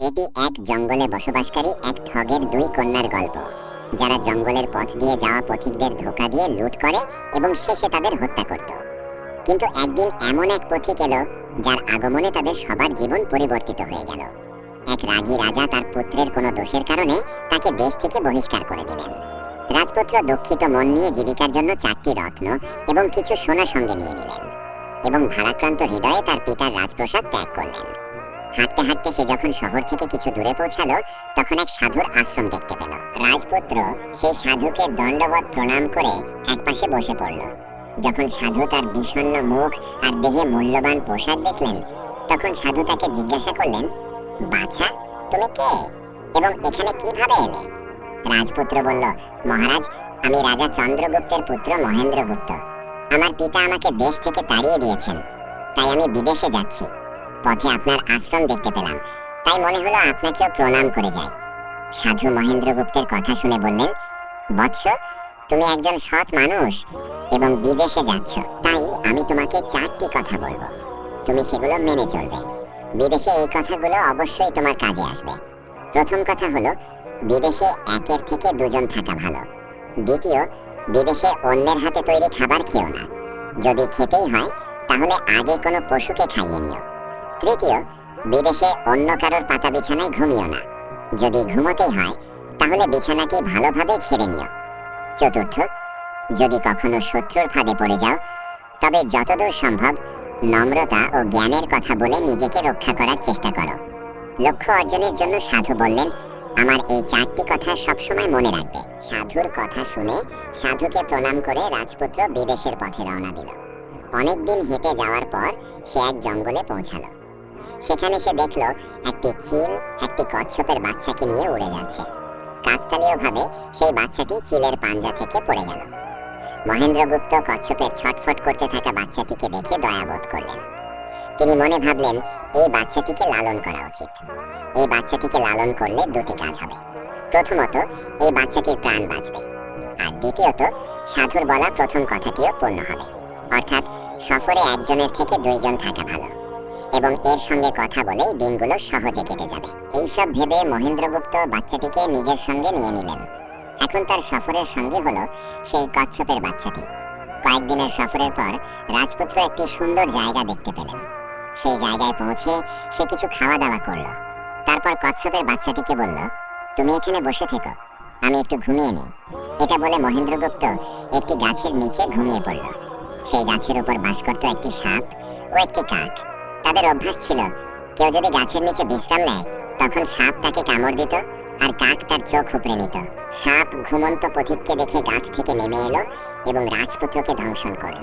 এটি এক জঙ্গলে বসবাসকারী এক ঠগের দুই কন্যার গল্প। যারা জঙ্গলের পথ দিয়ে যাওয়া পথিকদের ধোকা দিয়ে লুট করে এবং শেষে তাদের হত্যা করত। কিন্তু একদিন এমন এক পথিক এলো, যার আগমনে তাদের সবার জীবন পরিবর্তিত হয়ে গেল। এক রাগী রাজা তার পুত্রের কোনো দোষের কারণে তাকে দেশ থেকে বহিষ্কার করে দিলেন। রাজপুত্র দুঃখিত মন নিয়ে জীবিকার জন্য চারটি রত্ন এবং কিছু সোনা সঙ্গে নিয়ে নিলেন এবং ভারাক্রান্ত হৃদয়ে তার পিতার রাজপ্রসাদ ত্যাগ করলেন। হাঁটতে হাঁটতে সে যখন শহর থেকে কিছু দূরে পৌঁছালো, তখন এক সাধুর আশ্রম দেখতে পেল। রাজপুত্র সেই সাধুকে দণ্ডবত প্রণাম করে একপাশে বসে পড়ল। যখন সাধু তার বিষণ্ণ মুখ আর দেহে মূল্যবান পোশাক দেখলেন, তখন সাধু তাকে জিজ্ঞাসা করলেন, বাছা, তুমি কে? এবং এখানে কীভাবে এলে? রাজপুত্র বলল, মহারাজ, আমি রাজা চন্দ্রগুপ্তের পুত্র মহেন্দ্রগুপ্ত। আমার পিতা আমাকে দেশ থেকে তাড়িয়ে দিয়েছেন। তাই আমি বিদেশে যাচ্ছি। পথে আপনার আশ্রম দেখতে পেলাম। তাই মনে হলো আপনাকেও প্রণাম করে যাই। সাধু মহেন্দ্রগুপ্তের কথা শুনে বললেন, বৎস, তুমি একজন সৎ মানুষ এবং বিদেশে যাচ্ছ। তাই আমি তোমাকে চারটি কথা বলব। তুমি সেগুলো মেনে চলবে। বিদেশে এই কথাগুলো অবশ্যই তোমার কাজে আসবে। প্রথম কথা হলো, বিদেশে একের থেকে দুজন থাকা ভালো। দ্বিতীয়, বিদেশে অন্যের হাতে তৈরি খাবার খেও না। যদি খেতেই হয়, তাহলে আগে কোনো পশুকে খাইয়ে নিও। তৃতীয়, বিদেশে অন্য কারোর পাতা বিছানায় ঘুমিও না। যদি ঘুমোতেই হয়, তাহলে বিছানাটি ভালোভাবে ছেড়ে নিও। চতুর্থ, যদি কখনো শত্রুর ফাঁদে পড়ে যাও, তবে যতদূর সম্ভব নম্রতা ও জ্ঞানের কথা বলে নিজেকে রক্ষা করার চেষ্টা করো। লক্ষ্য অর্জনের জন্য সাধু বললেন, আমার এই চারটি কথা সবসময় মনে রাখবে। সাধুর কথা শুনে সাধুকে প্রণাম করে রাজপুত্র বিদেশের পথে রওনা দিল। অনেকদিন হেঁটে যাওয়ার পর সে এক জঙ্গলে পৌঁছালো। সেখানে সে দেখল একটি চিল একটি কচ্ছপের বাচ্চাকে নিয়ে উড়ে যাচ্ছে। কাকতালীয়ভাবে সেই বাচ্চাটি চিলের পাঞ্জা থেকে পড়ে গেল। মহেন্দ্রগুপ্ত কচ্ছপের ছটফট করতে থাকা বাচ্চাটিকে দেখে দয়াবোধ করলেন। তিনি মনে ভাবলেন, এই বাচ্চাটিকে লালন করা উচিত। এই বাচ্চাটিকে লালন করলে দুটি কাজ হবে। প্রথমত, এই বাচ্চাটির প্রাণ বাঁচবে। আর দ্বিতীয়ত, সাধুর বলা প্রথম কথাটিও পূর্ণ হবে। অর্থাৎ সফরে একজনের থেকে দুইজন থাকা ভালো। এবং এর সঙ্গে কথা বলেই দিনগুলো সহজে কেটে যাবে। এইসব ভেবে মহেন্দ্রগুপ্ত বাচ্চাটিকে নিজের সঙ্গে নিয়ে নিলেন। এখন তার সফরের সঙ্গে হলো সেই কচ্ছপের বাচ্চাটি। কয়েকদিনের সফরের পর রাজপুত্র একটি সুন্দর জায়গা দেখতে পেলেন। সেই জায়গায় পৌঁছে সে কিছু খাওয়া দাওয়া করল। তারপর কচ্ছপের বাচ্চাটিকে বলল, তুমি এখানে বসে থেকো। আমি একটু ঘুমিয়ে নিই। এটা বলে মহেন্দ্রগুপ্ত একটি গাছের নিচে ঘুমিয়ে পড়ল। সেই গাছের উপর বাস করত একটি সাপ ও একটি কাক। তাদের অভ্যাস ছিল, কেউ যদি গাছের নিচে বিশ্রাম নেয়, তখন সাপ তাকে কামড় দিত আর কাক তার চোখ উপড়ে নিত। সাপ ঘুমন্ত পথিককে দেখে গাছ থেকে নেমে এলো এবং রাজপুত্রকে ধ্বংসন করল।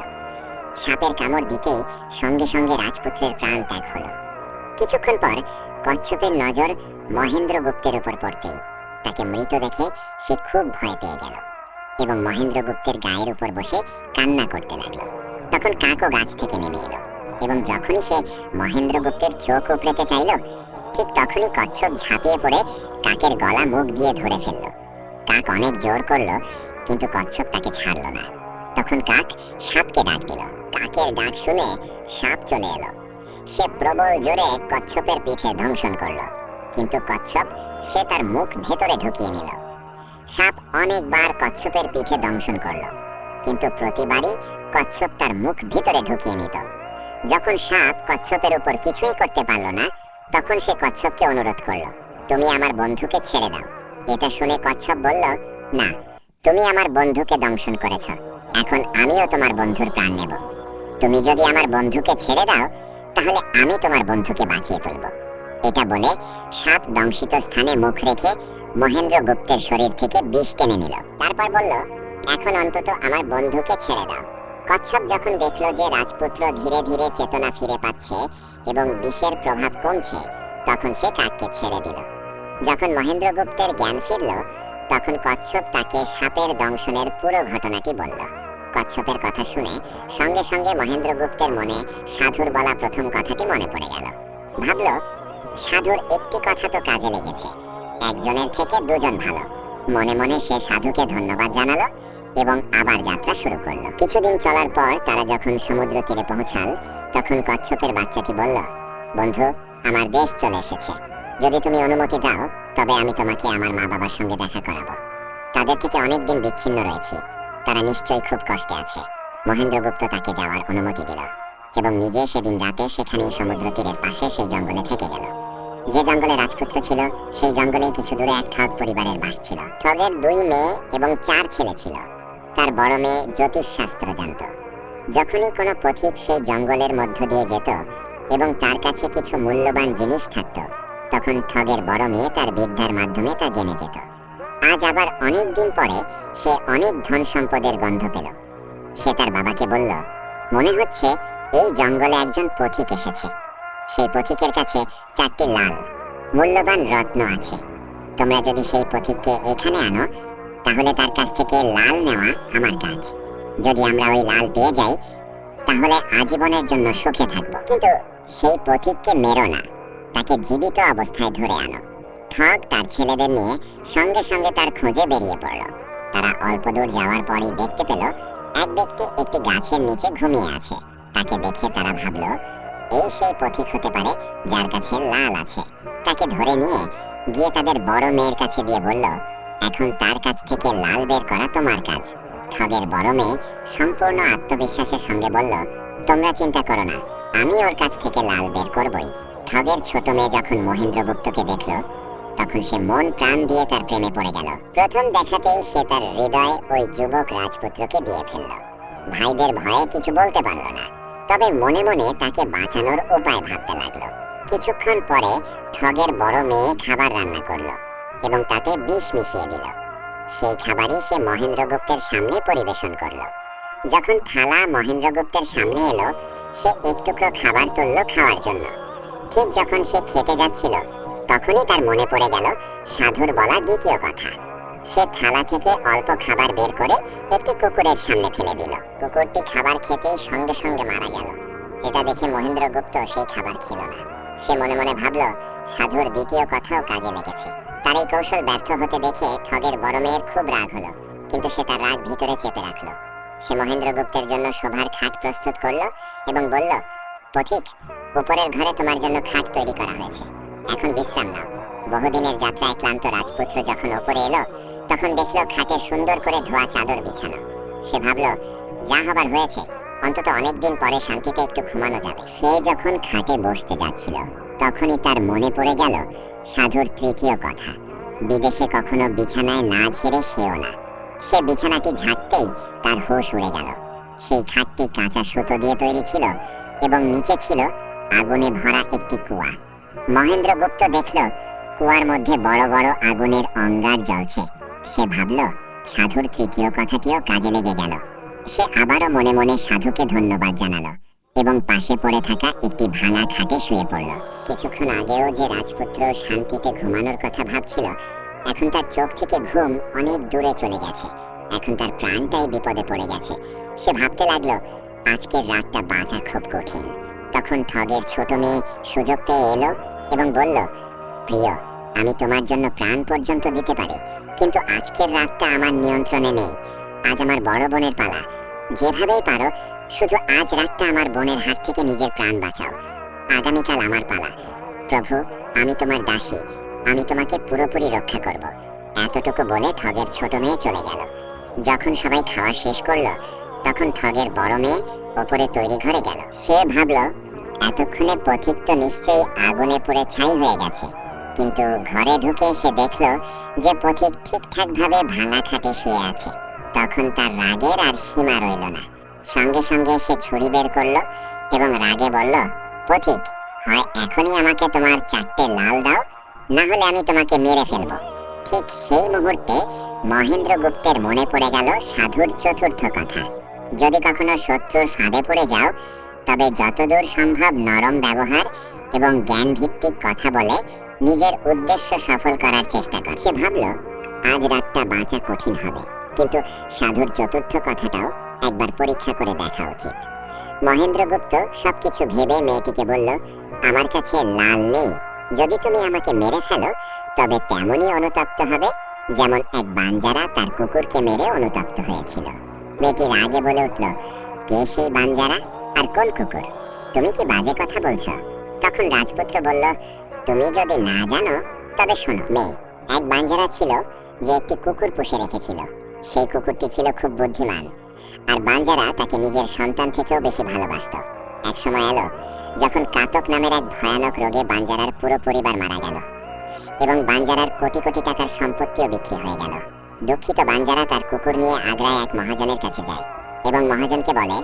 সাপের কামড় দিতেই সঙ্গে সঙ্গে রাজপুত্রের প্রাণ ত্যাগ হলো। কিছুক্ষণ পর কচ্ছপের নজর মহেন্দ্রগুপ্তের উপর পড়তেই তাকে মৃত দেখে সে খুব ভয় পেয়ে গেল এবং মহেন্দ্রগুপ্তের গায়ের উপর বসে কান্না করতে লাগল। তখন কাকও গাছ থেকে নেমে এলো। এবং যখনই সে মহেন্দ্রগুপ্তের চোখ উপড়েতে চাইল, ঠিক তখনই কচ্ছপ ঝাঁপিয়ে পড়ে কাকের গলা মুখ দিয়ে ধরে ফেলল। কাক অনেক জোর করল, কিন্তু কচ্ছপ তাকে ছাড়লো না। তখন কাক সাপকে ডাক দিল। কাকের ডাক শুনে সাপ চলে এলো। সে প্রবল জোরে কচ্ছপের পিঠে দংশন করল, কিন্তু কচ্ছপ সে তার মুখ ভেতরে ঢুকিয়ে নিল। সাপ অনেকবার কচ্ছপের পিঠে দংশন করল, কিন্তু প্রতিবারই কচ্ছপ তার মুখ ভিতরে ঢুকিয়ে নিত। যখন সাপ কচ্ছপের উপর কিছুই করতে পারল না, তখন সে কচ্ছপকে অনুরোধ করল, তুমি আমার বন্ধুকে ছেড়ে দাও। এটা শুনে কচ্ছপ বলল, না, তুমি আমার বন্ধুকে দংশন করেছ। এখন আমিও তোমার বন্ধুর প্রাণ নেব। তুমি যদি আমার বন্ধুকে ছেড়ে দাও, তাহলে আমি তোমার বন্ধুকে বাঁচিয়ে তুলব। এটা বলে সাপ দংশিত স্থানে মুখ রেখে মহেন্দ্র গুপ্তের শরীর থেকে বিষ টেনে নিল। তারপর বলল, এখন অন্তত আমার বন্ধুকে ছেড়ে দাও। কচ্ছপ যখন দেখল যে রাজপুত্র ধীরে ধীরে চেতনা ফিরে পাচ্ছে এবং বিষের প্রভাব কমছে, তখন সে কাককে ছেড়ে দিল। যখন মহেন্দ্রগুপ্তের জ্ঞান ফিরল, তখন কচ্ছপ তাকে সাপের দংশনের পুরো ঘটনাটি বলল। কচ্ছপের কথা শুনে সঙ্গে সঙ্গে মহেন্দ্রগুপ্তের মনে সাধুর বলা প্রথম কথাটি মনে পড়ে গেল। ভাবল, সাধুর একটি কথা তো কাজে লেগেছে। একজনের থেকে দুজন ভালো। মনে মনে সে সাধুকে ধন্যবাদ জানালো এবং আবার যাত্রা শুরু করল। কিছুদিন চলার পর তারা যখন সমুদ্র তীরে পৌঁছাল, তখন কচ্ছপের বাচ্চাটি বলল, বন্ধু, আমার দেশ চলে এসেছে। যদি তুমি অনুমতি দাও, তবে আমি তোমাকে আমার মা বাবার সঙ্গে দেখা করাবো। তাদের থেকে অনেক দিন বিচ্ছিন্ন রয়েছি। তারা নিশ্চয়ই খুব কষ্টে আছে। মহেন্দ্রগুপ্ত তাকে যাওয়ার অনুমতি দিল এবং নিজে সেদিন রাতে সেখানেই সমুদ্র তীরের পাশে সেই জঙ্গলে থেকে গেল। যে জঙ্গলে রাজপুত্র ছিল, সেই জঙ্গলে কিছু দূরে এক ঠগ পরিবারের বাস ছিল। ঠগের দুই মেয়ে এবং চার ছেলে ছিল। তার বড় মেয়ে জ্যোতিষ শাস্ত্র জানত। যখনই কোনো পথিক সেই জঙ্গলের মধ্য দিয়ে যেত এবং তার কাছে কিছু মূল্যবান জিনিস থাকত, তখন ঠগের বড় মেয়ে তার বিদ্যার মাধ্যমে তা জেনে যেত। আজ আবার অনেক দিন পরে সে অনেক ধন সম্পদের গন্ধ পেল। সে তার বাবাকে বলল, মনে হচ্ছে এই জঙ্গলে একজন পথিক এসেছে। সেই পথিকের কাছে চারটি লাল, মূল্যবান রত্ন আছে। তোমরা যদি সেই পথিককে এখানে আনো তাহলে তার কাছ থেকে লাল নেওয়া আমার কাজ। যদি আমরা ওই লাল পেয়ে যাই, তাহলে আজীবনের জন্য সুখে থাকব। কিন্তু সেই পথিককে মেরো না। তাকে জীবিত অবস্থায় ধরে আনো। ঠগ তার ছেলেদের নিয়ে সঙ্গে সঙ্গে তার খোঁজে বেরিয়ে পড়ল। তারা অল্প দূর যাওয়ার পরই দেখতে পেল, এক ব্যক্তি একটি গাছের নিচে ঘুমিয়ে আছে। তাকে দেখে তারা ভাবল, এই সেই পথিক হতে পারে যার কাছে লাল আছে। তাকে ধরে নিয়ে গিয়ে তাদের বড় মেয়ের কাছে দিয়ে বলল এখন তার কাছ থেকে লাল বের করা তোমার কাজ। ঠগের বড় মেয়ে সম্পূর্ণ আত্মবিশ্বাসের সঙ্গে বলল, তোমরা চিন্তা করো না, আমি ওর কাছ থেকে লাল বের করবই। ঠগের ছোট মেয়ে যখন মহেন্দ্রগুপ্তকে দেখল, তখন সে মন প্রাণ দিয়ে তার প্রেমে পড়ে গেল। প্রথম দেখাতেই সে তার হৃদয় ওই যুবক রাজপুত্রকে দিয়ে ফেলল। ভাইদের ভয়ে কিছু বলতে পারল না, তবে মনে মনে তাকে বাঁচানোর উপায় ভাবতে লাগল। কিছুক্ষণ পরে ঠগের বড় মেয়ে খাবার রান্না করল। এবং তাতে বিষ মিশিয়ে দিল। সেই খাবারই সে মহেন্দ্রগুপ্তের সামনে পরিবেশন করল। যখন থালা মহেন্দ্রগুপ্তের সামনে এলো, সে এক টুকরো খাবার তুলল খাওয়ার জন্য। ঠিক যখন সে খেতে যাচ্ছিল, তখনই তার মনে পড়ে গেল সাধুর বলা দ্বিতীয় কথা। সে থালা থেকে অল্প খাবার বের করে একটি কুকুরের সামনে ফেলে দিল। কুকুরটি খাবার খেতেই সঙ্গে সঙ্গে মারা গেল। এটা দেখে মহেন্দ্রগুপ্ত সেই খাবার খেল না। সে মনে মনে ভাবল, সাধুর দ্বিতীয় কথাও কাজে লেগেছে। তার এই কৌশল ব্যর্থ হতে দেখে ঠগের বড় মেয়ের খুব রাগ হলো, কিন্তু সে তার রাগ ভিতরে চেপে রাখল। সে মহেন্দ্রগুপ্তের জন্য শোভার খাট প্রস্তুত করল এবং বলল, পথিক, উপরের ঘরে তোমার জন্য খাট তৈরি করা হয়েছে। এখন বিশ্রাম নাও। বহুদিনের যাত্রায় ক্লান্ত রাজপুত্র যখন ওপরে এলো, তখন দেখল খাটে সুন্দর করে ধোয়া চাদর বিছানো। সে ভাবলো, যা হবার হয়েছে, অন্তত অনেকদিন পরে শান্তিতে একটু ঘুমানো যাবে। সে যখন খাটে বসতে যাচ্ছিল তখনই তার মনে পড়ে গেল সাধুর তৃতীয় কথা। বিদেশে কখনো বিছানায় না ঝেড়ে সেও না। সে বিছানাটি ঝাড়তেই তার হোশ উড়ে গেল। সেই খাটটি কাঁচা সুতো দিয়ে তৈরি ছিল এবং নিচে ছিল আগুনে ভরা একটি কুয়া। মহেন্দ্রগুপ্ত দেখল কুয়ার মধ্যে বড় বড় আগুনের অঙ্গার জ্বলছে। সে ভাবল, সাধুর তৃতীয় কথাটিও কাজে লেগে গেল। সে আবারও মনে মনে সাধুকে ধন্যবাদ জানালো। এবং পাশে পড়ে থাকা একটি ভাঙা খাটে শুয়ে পড়ল। কিছুক্ষণ আগেও যে রাজপুত্র শান্তিতে ঘুমানোর কথা ভাবছিল, এখন তার চোখ থেকে ঘুম অনেক দূরে চলে গেছে। এখন তার প্রাণটাই বিপদে পড়ে গেছে। সে ভাবতে লাগল, আজকের রাতটা বাঁচা খুব কঠিন। তখন ঠগের ছোট মেয়ে সুযোগ পেয়ে এলো এবং বলল, প্রিয়, আমি তোমার জন্য প্রাণ পর্যন্ত দিতে পারি, কিন্তু আজকের রাতটা আমার নিয়ন্ত্রণে নেই। আজ আমার বড় বোনের পালা। যেভাবেই পারো শুধু আজ রাতটা আমার বোনের হাত থেকে নিজের প্রাণ বাঁচাও। আগামীকাল আমার পালা। প্রভু, আমি তোমার দাসী। আমি তোমাকে পুরোপুরি রক্ষা করব। এতটুকু বলে ঠগের ছোট মেয়ে চলে গেল। যখন সবাই খাওয়া শেষ করল, তখন ঠগের বড় মেয়ে ওপরে তৈরি ঘরে গেল। সে ভাবলো, এতক্ষণে পথিক তো নিশ্চয়ই আগুনে পুড়ে ছাই হয়ে গেছে। কিন্তু ঘরে ঢুকে সে দেখল যে পথিক ঠিকঠাক ভাবে ভাঙা খাটে শুয়ে আছে। তখন তার রাগের আর সীমা রইল না। সঙ্গে সঙ্গে সে ছুরি বের করল এবং রাগে বলল, পথিক, হয় এখনই আমাকে তোমার চারটে লাল দাও, না হলে আমি তোমাকে মেরে ফেলব। ঠিক সেই মুহূর্তে মহেন্দ্রগুপ্তের মনে পড়ে গেল সাধুর চতুর্থ কথা। যদি কখনো শত্রুর ফাঁদে পড়ে যাও, তবে যতদূর সম্ভব নরম ব্যবহার এবং জ্ঞান ভিত্তিক কথা বলে নিজের উদ্দেশ্য সফল করার চেষ্টা কর। সে ভাবল, আজ রাতটা বাঁচা কঠিন হবে। কিন্তু সাধুর চতুর্থ কথাটাও একবার পরীক্ষা করে দেখা উচিত। মহেন্দ্রগুপ্ত সবকিছু ভেবে মেয়েটিকে বলল, আমার কাছে লাল নেই। যদি তুমি আমাকে মেরে ফেলো, তবে তেমনই অনুতপ্ত হবে, যেমন এক বাঞ্জারা তার কুকুরকে মেরে অনুতপ্ত হয়েছিল। মেয়েটি রাগে বলে উঠল, কে সেই বাঞ্জারা? আর কোন কুকুর? তুমি কি বাজে কথা বলছো? তখন রাজপুত্র বলল, তুমি যদি না জানো, তবে শোনো মেয়ে, এক বাঞ্জারা ছিল যে একটি কুকুর পুষে রেখেছিল। সেই কুকুরটি ছিল খুব বুদ্ধিমান। আর বাঞ্জারা তাকে নিজের সন্তান থেকেও বেশি ভালোবাসত। এক সময় এলো, যখন কাতক নামের এক ভয়ানক রোগে বাঞ্জারার পুরো পরিবার মারা গেল এবং বাঞ্জারার কোটি কোটি টাকার সম্পত্তিও বিক্রি হয়ে গেল। দুঃখিত বাঞ্জারা তার কুকুর নিয়ে আগ্রায় এক মহাজনের কাছে যায় এবং মহাজনকে বলে,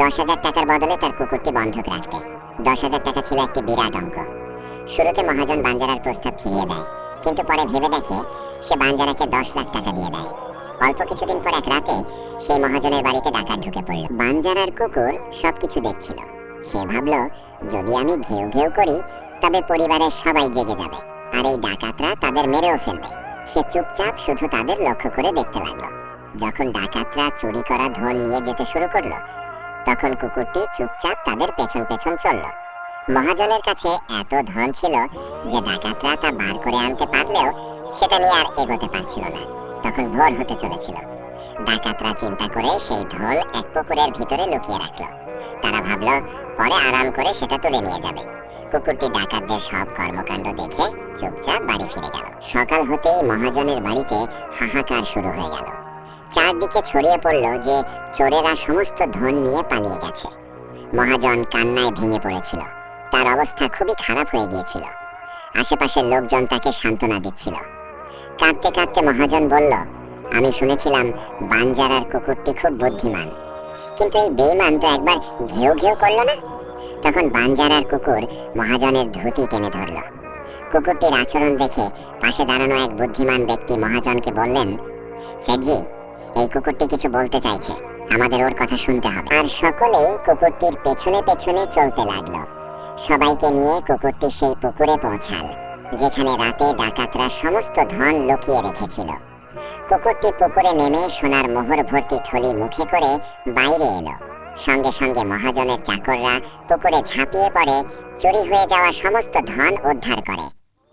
দশ হাজার টাকার বদলে তার কুকুরটি বন্ধক রাখতে। দশ হাজার টাকা ছিল একটি বিরাট অঙ্ক। শুরুতে মহাজন বাঞ্জারার প্রস্তাব ফিরিয়ে দেয়, কিন্তু পরে ভেবে দেখে সে বাঞ্জারাকে দশ লাখ টাকা দিয়ে দেয়। অল্প কিছুদিন পর এক রাতে সেই মহাজনের বাড়িতে ডাকাত ঢুকে পড়ল। বাঞ্জারার কুকুর সবকিছু দেখছিল। সে ভাবল, যদি আমি ঘেউ ঘেউ করি, তবে পরিবারের সবাই জেগে যাবে। আর এই ডাকাতরা তাদের মেরেও ফেলবে সে চুপচাপ শুধু তাদের লক্ষ্য করে দেখতে লাগল। যখন ডাকাতরা চুরি করা ধন নিয়ে যেতে শুরু করল, তখন কুকুরটি চুপচাপ তাদের পেছন পেছন চলল। মহাজনের কাছে এত ধন ছিল যে ডাকাতরা তা বার করে আনতে পারলেও সেটা নিয়ে আর এগোতে পারছিল না। তখন ভোর হতে চলেছিল। ডাকাতরা চিন্তা করে সেই ধন এক পুকুরের ভিতরে লুকিয়ে রাখল। তারা ভাবলো, পরে আরাম করে সেটা তুলে নিয়ে যাবে। কুকুরটি ডাকাতদের সব কর্মকাণ্ড দেখে চুপচাপ বাড়ি ফিরে গেল। সকাল হতেই মহাজনের বাড়িতে হাহাকার শুরু হয়ে গেল। চারদিকে ছড়িয়ে পড়ল যে চোরেরা সমস্ত ধন নিয়ে পালিয়ে গেছে। মহাজন কান্নায় ভেঙে পড়েছিল। তার অবস্থা খুবই খারাপ হয়ে গিয়েছিল। আশেপাশের লোকজন তাকে সান্ত্বনা দিচ্ছিল। কাঁদতে কাঁদতে মহাজন বলল, আমি শুনেছিলাম বাঞ্জারার কুকুরটি খুব বুদ্ধিমান। কিন্তু এই বেইমান তো একবার ঘেউ ঘেউ করল না? তখন বাঞ্জারার কুকুর মহাজনের ধুতি টেনে ধরল। কুকুরটির আচরণ দেখে পাশে দাঁড়ানো এক বুদ্ধিমান ব্যক্তি মহাজনকে বললেন সেটজি এই কুকুরটি কিছু বলতে চাইছে। আমাদের ওর কথা শুনতে হবে। আর সকলেই কুকুরটির পেছনে পেছনে চলতে লাগল। সবাইকে নিয়ে কুকুরটি সেই পুকুরে পৌঁছাল। যেখানে রাতে ডাকাতরা সমস্ত ধন লুকিয়ে রেখেছিল। কুকুরটি পুকুরে নেমে সোনার মোহর ভর্তি থলি মুখে করে বাইরে এলো। সঙ্গে সঙ্গে মহাজনের চাকররা পুকুরে ঝাঁপিয়ে পড়ে, চুরি হয়ে যাওয়া সমস্ত ধন উদ্ধার করে।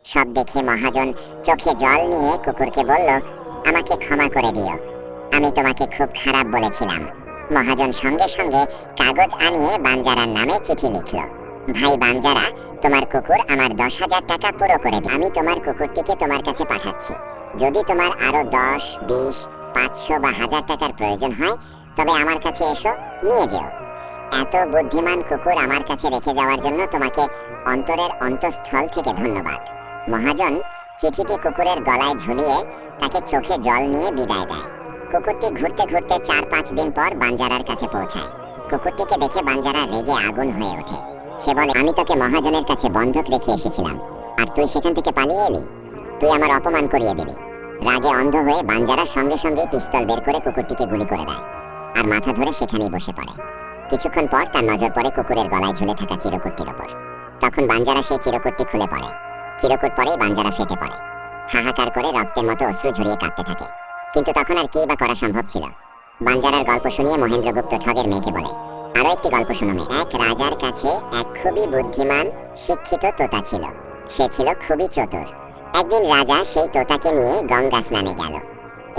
সব দেখে মহাজন চোখে জল নিয়ে কুকুরকে বলল, আমাকে ক্ষমা করে দিও। আমি তোমাকে খুব খারাপ বলেছিলাম। মহাজন সঙ্গে সঙ্গে কাগজ আনিয়ে বাঞ্জারার নামে চিঠি লিখল। ভাই বাঞ্জারা তোমার কুকুর আমার দশ হাজার টাকা পুরো করে দিই আমি তোমার কুকুরটিকে তোমার কাছে পাঠাচ্ছি। যদি তোমার আরও দশ, বিশ, পাঁচশো বা হাজার টাকার প্রয়োজন হয়, তবে আমার কাছে এসো, নিয়ে যেও। এত বুদ্ধিমান কুকুর আমার কাছে রেখে যাওয়ার জন্য তোমাকে অন্তরের অন্তঃস্থল থেকে ধন্যবাদ। মহাজন চিঠিটি কুকুরের গলায় ঝুলিয়ে তাকে চোখে জল নিয়ে বিদায় দেয়। কুকুরটি ঘুরতে ঘুরতে চার পাঁচ দিন পর বাঞ্জারার কাছে পৌঁছায়। কুকুরটিকে দেখে বাঞ্জারা রেগে আগুন হয়ে ওঠে। সে বলে, আমি তোকে মহাজনের কাছে বন্ধক রেখে এসেছিলাম, আর তুই সেখান থেকে পালিয়ে এলি। তুই আমার অপমান করিয়ে দিলি। রাগে অন্ধ হয়ে বাঞ্জারা সঙ্গে সঙ্গে পিস্তল বের করে কুকুরটিকে গুলি করে দেয়, আর মাথা ধরে সেখানেই বসে পড়ে। কিছুক্ষণ পর তার নজর পড়ে কুকুরের গলায় ঝুলে থাকা চিরকুটটির ওপর। তখন বাঞ্জারা সেই চিরকুটটি খুলে পড়ে। চিরকুট পরেই বাঞ্জারা ফেটে পড়ে। হাহাকার করে রক্তের মতো অশ্রু ঝরিয়ে কাঁদতে থাকে। কিন্তু তখন আর কি বা করা সম্ভব ছিল? বাঞ্জারার গল্প শুনিয়ে মহেন্দ্রগুপ্ত ঠগের মেয়েকে বলে আরও একটি গল্প শুনো এক রাজার কাছে এক খুবই বুদ্ধিমান, শিক্ষিত তোতা ছিল। সে ছিল খুবই চতুর। একদিন রাজা সেই তোতাকে নিয়ে গঙ্গা স্নানে গেল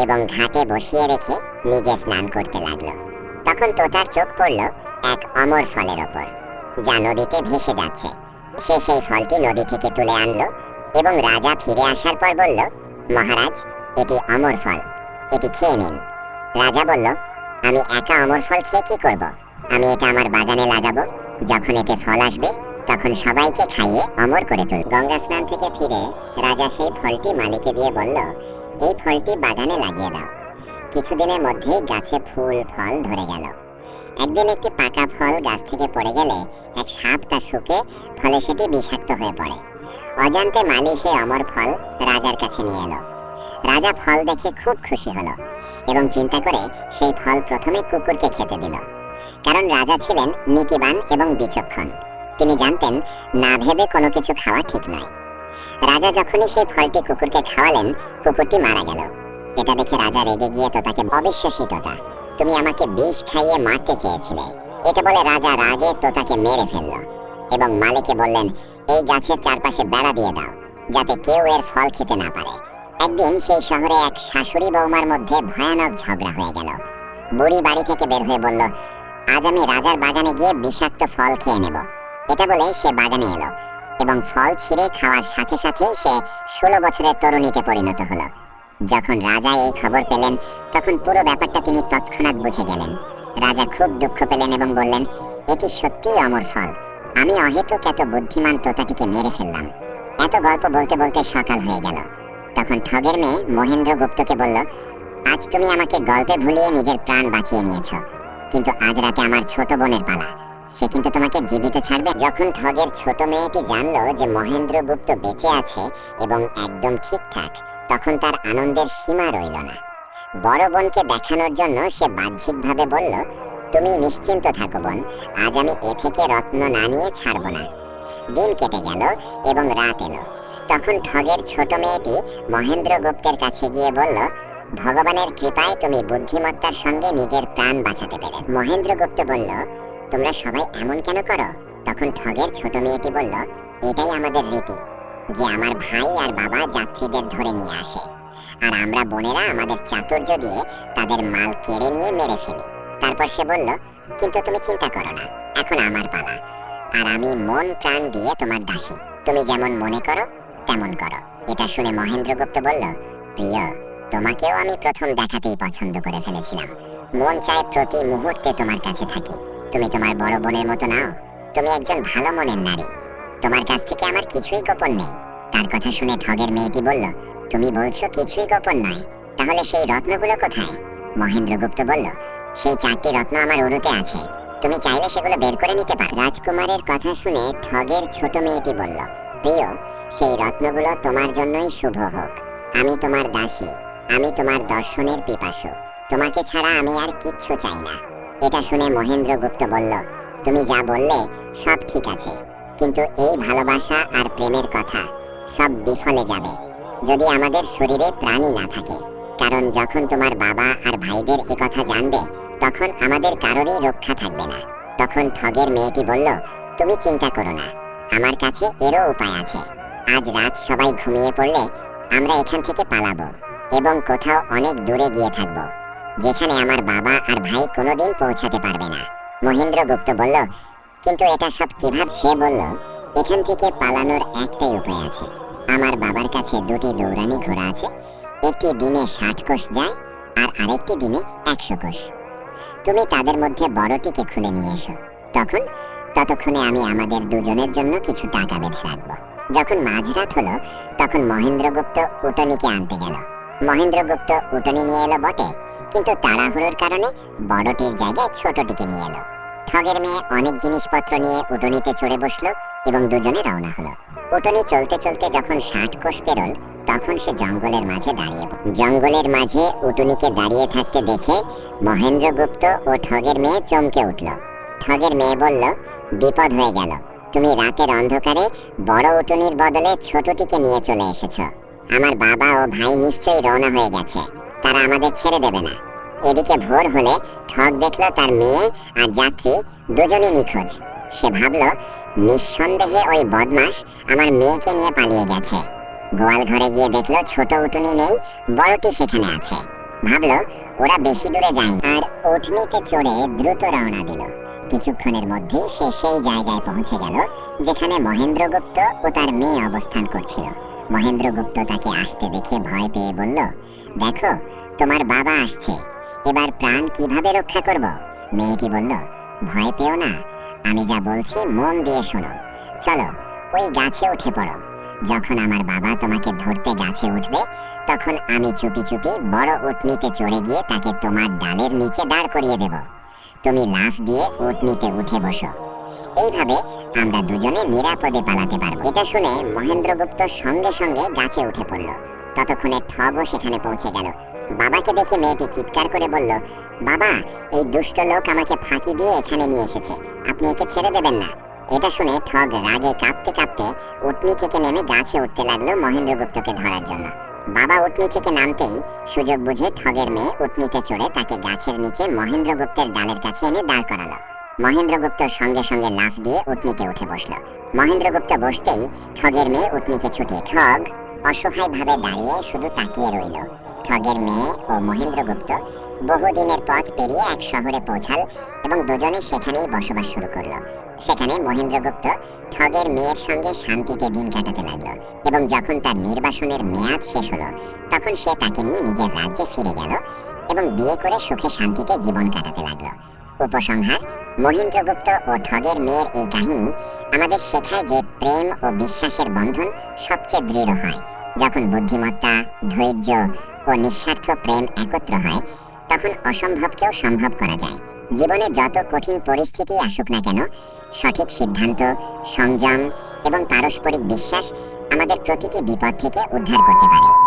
এবং ঘাটে বসিয়ে রেখে নিজে স্নান করতে লাগল। তখন তোতার চোখ পড়ল এক অমর ফলের ওপর, যা নদীতে ভেসে যাচ্ছে। সে সেই ফলটি নদী থেকে তুলে আনলো এবং রাজা ফিরে আসার পর বলল, মহারাজ, এটি অমর ফল, এটি খেয়ে নিন। রাজা বলল, আমি একা অমর ফল খেয়ে কি করব? আমি এটা আমার বাগানে লাগাবো। যখন এতে ফল আসবে, তখন সবাইকে খাইয়ে অমর করে তুল গঙ্গা স্নান থেকে ফিরে রাজা সেই ফলটি মালিকে দিয়ে বলল, এই ফলটি বাগানে লাগিয়ে দাও। কিছুদিনের মধ্যেই গাছে ফুল, ফল ধরে গেল। একদিন একটি পাকা ফল গাছ থেকে পড়ে গেলে এক সাপ তা শুকে, ফলে সেটি বিষাক্ত হয়ে পড়ে। অজান্তে মালি সেই অমর ফল রাজার কাছে নিয়ে এলো। রাজা ফল দেখে খুব খুশি হলো এবং চিন্তা করে সেই ফল প্রথমে কুকুরকে খেতে দিল। কারণ রাজা ছিলেন নীতিবান এবং বিচক্ষণ। তিনি জানতেন, না ভেবে কোনো কিছু খাওয়া ঠিক নয়। রাজা যখনই সেই ফলটি কুকুরকে খাওয়ালেন, কুকুরটি মারা গেল। এটা দেখে রাজা রেগে গিয়ে তো তাকে অবিশ্বাসী তোতা, তুমি আমাকে বিষ খাইয়ে মারতে চেয়েছিলে। এটা বলে রাজা রাগে তোতাকে মেরে ফেলল এবং মালিকে বললেন, এই গাছের চারপাশে বেড়া দিয়ে দাও, যাতে কেউ এর ফল খেতে না পারে। একদিন সেই শহরে এক শাশুড়ি বৌমার মধ্যে ভয়ানক ঝগড়া হয়ে গেল। বুড়ি বাড়ি থেকে বের হয়ে বলল আজ আমি রাজার বাগানে গিয়ে বিষাক্ত ফল খেয়ে নেব। এটা বলে সে বাগানে এলো এবং ফল ছিঁড়ে খাওয়ার সাথে সাথেই সে ষোলো বছরের তরুণীতে পরিণত হলো। যখন রাজা এই খবর পেলেন, তখন পুরো ব্যাপারটা তিনি তৎক্ষণাৎ বুঝে গেলেন। রাজা খুব দুঃখ পেলেন এবং বললেন, এটি সত্যিই অমর ফল। আমি অহেতুক এত বুদ্ধিমান তোতাটিকে মেরে ফেললাম। এত গল্প বলতে বলতে সকাল হয়ে গেল। তখন ঠগের মেয়ে মহেন্দ্র গুপ্তকে বলল, আজ তুমি আমাকে গল্পে ভুলিয়ে নিজের প্রাণ বাঁচিয়ে নিয়েছ। কিন্তু আজ রাতে আমার ছোট বোনের পালা। সে কিন্তু তোমাকে জীবিত ছাড়বে। যখন ঠগের ছোট মেয়েটি জানলো যে মহেন্দ্র গুপ্ত বেঁচে আছে এবং একদম ঠিকঠাক, তখন তার আনন্দের সীমা রইল না। বড় বোনকে দেখানোর জন্য সে বাহ্যিকভাবে বলল, তুমি নিশ্চিন্ত থাকো বোন, আজ আমি এ থেকে রত্ন না নিয়ে ছাড়ব না। দিন কেটে গেল এবং রাত এলো। তখন ঠগের ছোট মেয়েটি মহেন্দ্র গুপ্তের কাছে গিয়ে বলল ভগবানের কৃপায় তুমি বুদ্ধিমত্তার সঙ্গে নিজের প্রাণ বাঁচাতে পেরে মহেন্দ্র গুপ্ত বলল, তোমরা সবাই এমন কেন করো? তখন ঠগের ছোট মেয়েটি বলল, এটাই আমাদের রীতি, যে আমার ভাই আর বাবা যাত্রীদের ধরে নিয়ে আসে। আর আমরা বোনেরা আমাদের চাতুর্য দিয়ে তাদের মাল কেড়ে নিয়ে মেরে ফেলি। তারপর সে বলল, কিন্তু তুমি চিন্তা করো না, এখন আমার পালা। আর আমি মন প্রাণ দিয়ে তোমার দাসী। তুমি যেমন মনে করো, তেমন করো। এটা শুনে মহেন্দ্রগুপ্ত বলল, প্রিয় তোমাকেও আমি প্রথম দেখাতেই পছন্দ করে ফেলেছিলাম। মন চায় প্রতি মুহূর্তে তোমার কাছে থাকি। তুমি তোমার বড় বোনের মতো নাও। তুমি একজন ভালো মনের নারী। তোমার কাছ থেকে আমার কিছুই গোপন নেই। তার কথা শুনে ঠগের মেয়েটি বলল, তুমি বলছো কিছুই গোপন নয়। তাহলে সেই রত্নগুলো কোথায়? মহেন্দ্রগুপ্ত বলল, সেই চারটি রত্ন আমার উরুতে আছে। তুমি চাইলে সেগুলো বের করে নিতে পারো রাজকুমারের কথা শুনে ঠগের ছোট মেয়েটি বলল, প্রিয়, সেই রত্নগুলো তোমার জন্যই শুভ হোক। আমি তোমার দাসী। আমি তোমার দর্শনের পিপাসু। তোমাকে ছাড়া আমি আর কিচ্ছু চাই না। এটা শুনে মহেন্দ্রগুপ্ত বলল, তুমি যা বললে সব ঠিক আছে। কিন্তু এই ভালোবাসা আর প্রেমের কথা সব বিফলে যাবে, যদি আমাদের শরীরে প্রাণী না থাকে। কারণ যখন তোমার বাবা আর ভাইদের একথা জানবে, তখন আমাদের কারোরই রক্ষা থাকবে না। তখন ঠগের মেয়েটি বলল, তুমি চিন্তা করো না, আমার কাছে এরও উপায় আছে। আজ রাত সবাই ঘুমিয়ে পড়লে আমরা এখান থেকে পালাবো। এবং কোথাও অনেক দূরে গিয়ে থাকব, যেখানে আমার বাবা আর ভাই কোনোদিন পৌঁছাতে পারবে না। মহেন্দ্র গুপ্ত বলল, কিন্তু এটা সব কীভাবে? সে বলল, এখান থেকে পালানোর একটাই উপায় আছে। আমার বাবার কাছে দুটি দৌড়ানি ঘোড়া আছে, একটি দিনে ষাট কোষ যায় আর আরেকটি দিনে একশো কোষ। তুমি তাদের মধ্যে বড়টিকে খুলে নিয়ে এসো। তখন, ততক্ষণে আমি আমাদের দুজনের জন্য কিছু টাকা বেঁধে রাখব। যখন মাঝরাত হলো, তখন মহেন্দ্রগুপ্ত উটনিকে আনতে গেল। মহেন্দ্রগুপ্ত উটনি নিয়ে এলো বটে, কিন্তু তাড়াহুড়োর কারণে বড়টির জায়গায় ছোটটিকে নিয়ে এলো। ঠগের মেয়ে অনেক জিনিসপত্র নিয়ে উটনিতে চড়ে বসল এবং দুজনে রওনা হলো। উটনি চলতে চলতে যখন ষাট কোষ পেরোল, তখন সে জঙ্গলের মাঝে দাঁড়িয়ে জঙ্গলের মাঝে উটনিকে দাঁড়িয়ে থাকতে দেখে মহেন্দ্রগুপ্ত ও ঠগের মেয়ে চমকে উঠল। ঠগের মেয়ে বলল, বিপদ হয়ে গেল। তুমি রাতের অন্ধকারে বড় উটনির বদলে ছোটটিকে নিয়ে চলে এসেছ। আমার বাবা ও ভাই নিশ্চয়ই রওনা হয়ে গেছে। তারা আমাদের ছেড়ে দেবে না। এদিকে ভোর হলে ঠগ দেখল তার মেয়ে আর যাত্রী দুজনই নিখোঁজ। সে ভাবলো, নিঃসন্দেহে ওই বদমাস আমার মেয়েকে নিয়ে পালিয়ে গেছে। গোয়াল ঘরে গিয়ে দেখল, ছোট উটুনি নেই, বড়টি সেখানে আছে। ভাবলো, ওরা বেশি দূরে যায়নি আর উঠনিতে চড়ে দ্রুত রওনা দিল। কিছুক্ষণের মধ্যে সে সেই জায়গায় পৌঁছে গেল, যেখানে মহেন্দ্রগুপ্ত ও তার মেয়ে অবস্থান করছিল। মহেন্দ্রগুপ্ত তাকে আসতে দেখে ভয় পেয়ে বলল, দেখো, তোমার বাবা আসছে। এবার প্রাণ কীভাবে রক্ষা করব? মেয়েটি বলল, ভয় পেও না। আমি যা বলছি মন দিয়ে শোনো। চলো, ওই গাছে উঠে পড়ো। যখন আমার বাবা তোমাকে ধরতে গাছে উঠবে, তখন আমি চুপি চুপি বড় উটনিতে চড়ে গিয়ে তাকে তোমার ডালের নিচে দাঁড় করিয়ে দেব। তুমি লাফ দিয়ে উটনিতে উঠে বসো। এইভাবে আমরা দুজনে নিরাপদে পালাতে পারব। এটা শুনে মহেন্দ্রগুপ্ত সঙ্গে সঙ্গে গাছে উঠে পড়ল। ততক্ষণে ঠগও সেখানে পৌঁছে গেল। বাবাকে দেখে মেয়েটি চিৎকার করে বলল, বাবা, এই দুষ্ট লোক আমাকে ফাঁকি দিয়ে এখানে নিয়ে এসেছে। আপনি একে ছেড়ে দেবেন না। এটা শুনে ঠগ রাগে কাঁপতে কাঁপতে উটনি থেকে নেমে গাছে উঠতে লাগল মহেন্দ্রগুপ্তকে ধরার জন্য। বাবা উটনি থেকে নামতেই সুযোগ বুঝে ঠগের মেয়ে উটনিতে চড়ে তাকে গাছের নিচে মহেন্দ্রগুপ্তের ডালের কাছে এনে দাঁড় করালো। মহেন্দ্রগুপ্ত সঙ্গে সঙ্গে লাফ দিয়ে উটনিতে উঠে বসল। মহেন্দ্রগুপ্ত বসতেই ঠগের মেয়ে উটনিকে ছুটে ঠগ অসহায় ভাবে দাঁড়িয়ে শুধু তাকিয়ে রইল। ঠগের মেয়ে ও মহেন্দ্রগুপ্ত বহুদিনের পথ পেরিয়ে এক শহরে পৌঁছাল এবং দুজনে সেখানেই বসবাস শুরু করল। সেখানে মহেন্দ্রগুপ্ত ঠগের মেয়ের সঙ্গে শান্তিতে দিন কাটাতে লাগল এবং যখন তার নির্বাসনের মেয়াদ শেষ হলো, তখন সে তাকে নিয়ে নিজের রাজ্যে ফিরে গেল এবং বিয়ে করে সুখে শান্তিতে জীবন কাটাতে লাগল। উপসংহার মহেন্দ্রগুপ্ত ও ঠগের মেয়ের এই কাহিনী আমাদের শেখায় যে প্রেম ও বিশ্বাসের বন্ধন সবচেয়ে দৃঢ় হয়। যখন বুদ্ধিমত্তা, ধৈর্য ও নিঃস্বার্থ প্রেম একত্র হয়, তখন অসম্ভবকেও সম্ভব করা যায়। জীবনে যত কঠিন পরিস্থিতি আসুক না কেন, সঠিক সিদ্ধান্ত, সংযম এবং পারস্পরিক বিশ্বাস আমাদের প্রতিটি বিপদ থেকে উদ্ধার করতে পারে।